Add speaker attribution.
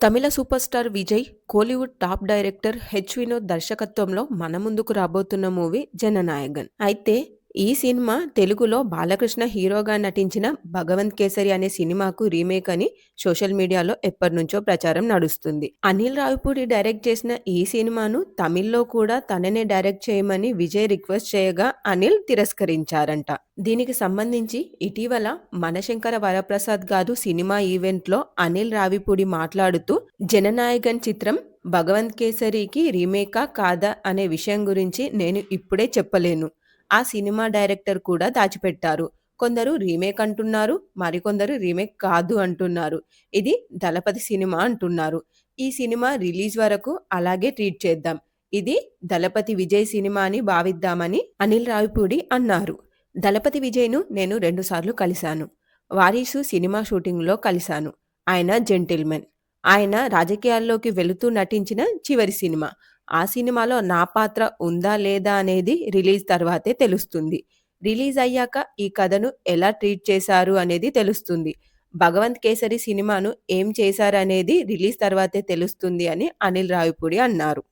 Speaker 1: Tamil super star Vijay, Kollywood top director H. Vinod దర్శకత్వంలో మన ముందుకు రాబోతున్న మూవీ 'జననాయగన్'. అయితే ఈ సినిమా తెలుగులో బాలకృష్ణ హీరోగా నటించిన 'భగవంత్ కేసరి' అనే సినిమాకు రీమేక్ అని సోషల్ మీడియాలో ఎప్పటినుంచో ప్రచారం నడుస్తుంది. అనిల్ రావిపూడి డైరెక్ట్ చేసిన ఈ సినిమాను తమిళ్ళో కూడా తననే డైరెక్ట్ చేయమని విజయ్ రిక్వెస్ట్ చేయగా అనిల్ తిరస్కరించారంట. దీనికి సంబంధించి ఇటీవల మనశంకర వరప్రసాద్ గారు సినిమా ఈవెంట్లో అనిల్ రావిపూడి మాట్లాడుతూ జననాయకన్ చిత్రం 'భగవంత్ కేసరి'కి రీమేకా కాదా అనే విషయం గురించి నేను ఇప్పుడే చెప్పలేను. ఆ సినిమా డైరెక్టర్ కూడా దాచిపెట్టారు. కొందరు రీమేక్ అంటున్నారు. మరికొందరు రీమేక్ కాదు అంటున్నారు. ఇది దళపతి సినిమా అంటున్నారు. ఈ సినిమా రిలీజ్ వరకు అలాగే ట్రీట్ చేద్దాం. ఇది దళపతి విజయ్ సినిమా అని భావిద్దామని అనిల్ రావిపూడి అన్నారు. దళపతి విజయ్‌ను నేను రెండుసార్లు కలిశాను. 'వారీసు' సినిమా షూటింగ్‌లో కలిశాను. ఆయన జెంటిల్‌మెన్. ఆయన రాజకీయాల్లోకి వెళుతూ నటించిన చివరి సినిమా. ఆ సినిమాలో నా పాత్ర ఉందా లేదా అనేది రిలీజ్ తర్వాతే తెలుస్తుంది. రిలీజ్ అయ్యాక ఈ కథను ఎలా ట్రీట్ చేశారు అనేది తెలుస్తుంది. 'భగవంత్ కేసరి' సినిమాను ఏం చేశారనేది రిలీజ్ తర్వాతే తెలుస్తుంది అని అనిల్ రావిపూడి అన్నారు.